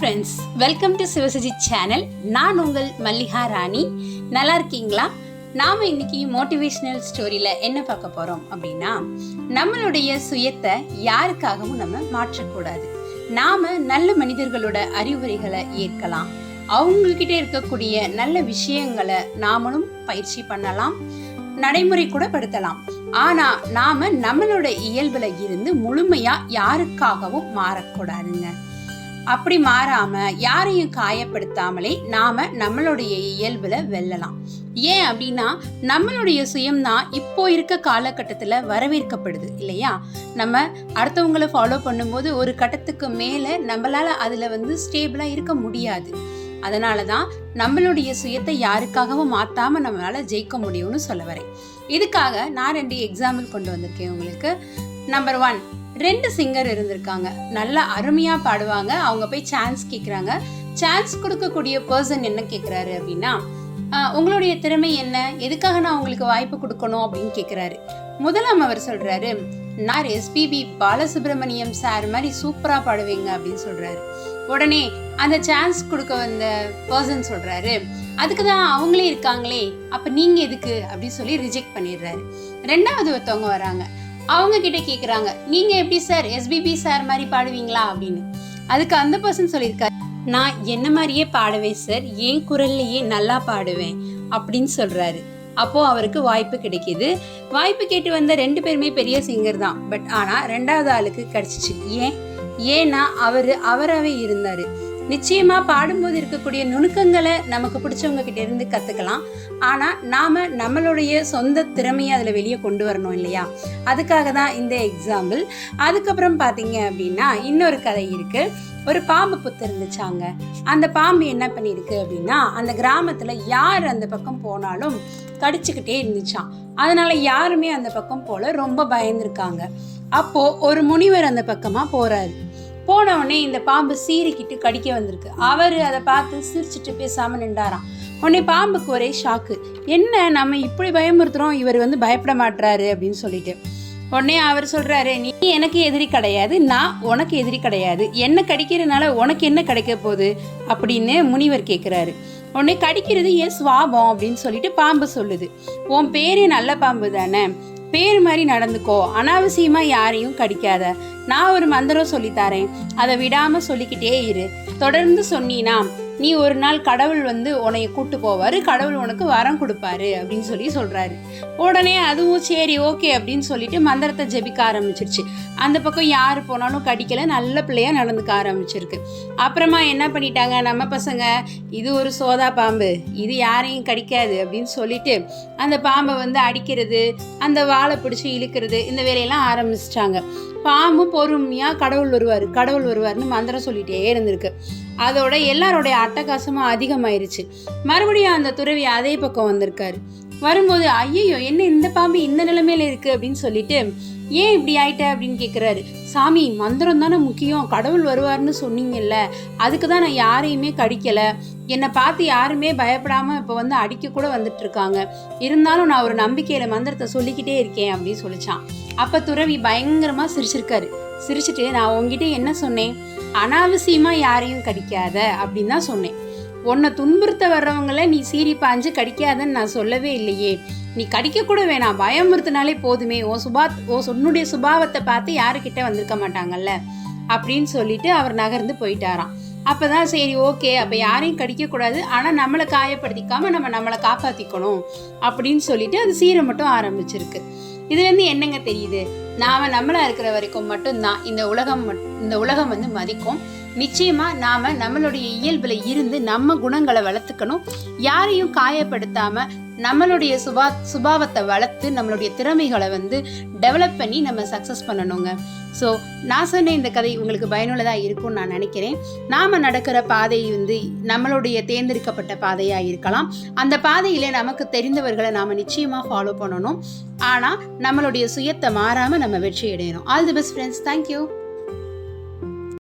Friends welcome to Sivasaji channel நான் உங்கள் மல்லிகா ராணி. நல்லா இருக்கீங்களா? நாம் இன்னைக்கு மோட்டிவேஷ்னல் ஸ்டோரியில் என்ன பார்க்க போகிறோம் அப்படின்னா நம்மளுடைய சுயத்தை யாருக்காகவும் நம்ம மாற்றக்கூடாது. நாம் நல்ல மனிதர்களோட அறிவுரைகளை ஏற்கலாம். அவங்கக்கிட்ட இருக்கக்கூடிய நல்ல விஷயங்களை நாமளும் பயிற்சி பண்ணலாம். நடைமுறை கூட படுத்தலாம். ஆனா நாம நம்மளோட இயல்புல இருந்து முழுமையா யாருக்காகவும் மாறக்கூடாதுங்க. அப்படி மாறாம யாரையும் காயப்படுத்தாமலே நாம நம்மளுடைய இயல்புல வெல்லலாம். ஏன் அப்படின்னா நம்மளுடைய சுயம்தான் இப்போ இருக்க காலகட்டத்தில் வரவேற்கப்படுது இல்லையா? நம்ம அடுத்தவங்களை ஃபாலோ பண்ணும்போது ஒரு கட்டத்துக்கு மேலே நம்மளால் அதில் வந்து ஸ்டேபிளாக இருக்க முடியாது. அதனால தான் நம்மளுடைய சுயத்தை யாருக்காகவும் மாற்றாமல் நம்மளால் ஜெயிக்க முடியும்னு சொல்ல வரேன். இதுக்காக நான் ரெண்டு எக்ஸாம்பிள் கொண்டு வந்திருக்கேன் உங்களுக்கு. நம்பர் ஒன் ரெண்டு சிங்கர் இருந்திருக்காங்க. நல்லா அருமையாக பாடுவாங்க. அவங்க போய் சான்ஸ் கேட்குறாங்க சான்ஸ் கொடுக்கக்கூடிய பர்சன் என்ன கேட்குறாரு அப்படின்னா உங்களுடைய திறமை என்ன? எதுக்காக நான் உங்களுக்கு வாய்ப்பு கொடுக்கணும்? அப்படின்னு கேட்குறாரு முதலாம் அவர் சொல்கிறாரு நான் எஸ்பிபி பாலசுப்ரமணியம் சார் மாதிரி சூப்பராக பாடுவீங்க அப்படின்னு சொல்கிறாரு உடனே அந்த சான்ஸ் கொடுக்க வந்த பர்சன் சொல்கிறாரு அதுக்கு தான் அவங்களே இருக்காங்களே அப்போ நீங்கள் எதுக்கு? அப்படின்னு சொல்லி ரிஜெக்ட் பண்ணிடுறாரு. ரெண்டாவது ஒருத்தவங்க வராங்க. அவங்க கிட்ட கேக்குறாங்க. நீங்க எப்படி சார்? எஸ்பிபி சார் மாதிரி பாடுவீங்களா? அப்படின்னு. அதுக்கு அந்த பர்சன் சொல்லியிருக்காரு. நான் என்ன மாதிரியே பாடுவேன் சார்? என் குரல்லையே நல்லா பாடுவேன். அப்படின்னு சொல்றாரு. அப்போ அவருக்கு வாய்ப்பு கிடைக்கிது. வாய்ப்பு கேட்டு வந்த ரெண்டு பேருமே பெரிய சிங்கர் தான். பட் ஆனா ரெண்டாவது ஆளுக்கு கிடைச்சிச்சு. ஏன்? ஏன்னா அவர் அவராகவே இருந்தாரு. நிச்சயமா பாடும்போது இருக்கக்கூடிய நுணுக்கங்களை நமக்கு பிடிச்சவங்க கிட்ட இருந்து கத்துக்கலாம். ஆனா நாம நம்மளுடைய சொந்த திறமையை அதுல வெளியே கொண்டு வரணும் இல்லையா? அதுக்காக தான் இந்த எக்ஸாம்பிள் அதுக்கப்புறம் பாத்தீங்க அப்படின்னா இன்னொரு கதை இருக்கு. ஒரு பாம்பு புத்து இருந்துச்சாங்க. அந்த பாம்பு என்ன பண்ணியிருக்கு அப்படின்னா அந்த கிராமத்துல யார் அந்த பக்கம் போனாலும் கடிச்சுக்கிட்டே இருந்துச்சாம். அதனால யாருமே அந்த பக்கம் போல ரொம்ப பயந்துருக்காங்க. அப்போ ஒரு முனிவர் அந்த பக்கமா போறாரு. போன உடனே இந்த பாம்பு சீறிக்கிட்டு கடிக்க வந்திருக்கு. அவர் அதை பார்த்து சிரிச்சிட்டு பேசாமல் நின்றாராம். உடனே பாம்புக்கு ஒரே ஷாக்கு என்ன நம்ம இப்படி பயமுறுத்துகிறோம் இவர் வந்து பயப்பட மாட்டுறாரு அப்படின்னு சொல்லிட்டு. உடனே அவர் சொல்கிறாரு நீ எனக்கு எதிரி கிடையாது நான் உனக்கு எதிரி கிடையாது. என்ன கடிக்கிறதுனால உனக்கு என்ன கிடைக்க போகுது? அப்படின்னு முனிவர் கேட்குறாரு உடனே கடிக்கிறது என் சுவாபம் அப்படின்னு சொல்லிட்டு பாம்பு சொல்லுது. உன் பேரே நல்ல பாம்பு தானே? பேர் மாதிரி நடந்துக்கோ. அனாவசியமா யாரையும் கடிக்காத. நான் ஒரு மந்திரம் சொல்லித்தாரேன் அதை விடாம சொல்லிக்கிட்டே இரு. தொடர்ந்து சொன்னீனா நீ ஒரு நாள் கடவுள் வந்து உன்னைய கூட்டு போவார் கடவுள் உனக்கு வரம் கொடுப்பாரு அப்படின்னு சொல்லி சொல்கிறாரு உடனே அதுவும் சரி ஓகே அப்படின்னு சொல்லிட்டு மந்திரத்தை ஜெபிக்க ஆரம்பிச்சிருச்சு. அந்த பக்கம் யார் போனாலும் கடிக்கல நல்ல பிள்ளையாக நடந்துக்க ஆரம்பிச்சிருக்கு. அப்புறமா என்ன பண்ணிட்டாங்க நம்ம பசங்க இது ஒரு சோதா பாம்பு இது யாரையும் கடிக்காது அப்படின்னு சொல்லிட்டு அந்த பாம்பை வந்து அடிக்கிறது அந்த வாழை பிடிச்சி இழுக்கிறது இந்த வேலையெல்லாம் ஆரம்பிச்சிட்டாங்க. பாம்பும் பொறுமையாக கடவுள் வருவார் கடவுள் வருவார்னு மந்திரம் சொல்லிட்டே இருந்திருக்கு. அதோட எல்லாரோடைய அட்டகாசமும் அதிகமாயிருச்சு. மறுபடியும் அந்த துறவி அதே பக்கம் வந்திருக்காரு. வரும்போது ஐயோ என்ன இந்த பாம்பு இந்த நிலைமையில இருக்கு? அப்படின்னு சொல்லிட்டு ஏன் இப்படி ஆயிட்ட? அப்படின்னு கேட்குறாரு சாமி மந்திரம் தானே முக்கியம். கடவுள் வருவார்னு சொன்னீங்கல்ல. அதுக்கு தான் நான் யாரையுமே கடிக்கல. என்னை பார்த்து யாருமே பயப்படாம இப்போ வந்து அடிக்க கூட வந்துட்டு இருக்காங்க இருந்தாலும் நான் ஒரு நம்பிக்கையில மந்திரத்தை சொல்லிக்கிட்டே இருக்கேன் அப்படின்னு சொல்லிச்சான். அப்ப துறவி பயங்கரமா சிரிச்சிருக்காரு. சிரிச்சிட்டு நான் உங்ககிட்ட என்ன சொன்னேன்? அனாவசியமா யாரையும் கடிக்காத அப்படின்னு தான் சொன்னேன். உன்னை துன்புறுத்த வர்றவங்கள நீ சீரி பாஞ்சு கடிக்காதன்னு நான் சொல்லவே இல்லையே. நீ கடிக்க கூட வேணாம். பயமுறுத்தினாலே போதுமே. ஓ சுபா ஓ உன்னுடைய சுபாவத்தை பார்த்து யாருக்கிட்ட வந்திருக்க மாட்டாங்கல்ல? அப்படின்னு சொல்லிட்டு அவர் நகர்ந்து போயிட்டாராம். அப்பதான் சரி ஓகே அப்போ யாரையும் கடிக்கக்கூடாது. ஆனால் நம்மளை காயப்படுத்திக்காமல் நம்ம நம்மளை காப்பாற்றிக்கணும் அப்படின்னு சொல்லிட்டு அது சீரை மட்டும் ஆரம்பிச்சிருக்கு. இதுலேருந்து என்னங்க தெரியுது? நாம் நம்மளாக இருக்கிற வரைக்கும் மட்டும்தான் இந்த உலகம் மட்- இந்த உலகம் வந்து மதிக்கும். நிச்சயமா நாம நம்மளுடைய இயல்புல இருந்து நம்ம குணங்களை வளர்த்துக்கணும். யாரையும் காயப்படுத்தாம நம்மளுடைய சுபா சுபாவத்தை வளர்த்து நம்மளுடைய திறமைகளை வந்து டெவலப் பண்ணி நம்ம சக்ஸஸ் பண்ணணுங்க. ஸோ நான் சொன்ன இந்த கதை உங்களுக்கு பயனுள்ளதாக இருக்கும்னு நான் நினைக்கிறேன். நாம் நடக்கிற பாதை வந்து நம்மளுடைய தேர்ந்தெடுக்கப்பட்ட பாதையாக இருக்கலாம். அந்த பாதையில் நமக்கு தெரிந்தவர்களை நாம் நிச்சயமாக ஃபாலோ பண்ணணும். ஆனால் நம்மளுடைய சுயத்தை மாறாமல் நம்ம வெற்றி அடையணும். All the best friends thank you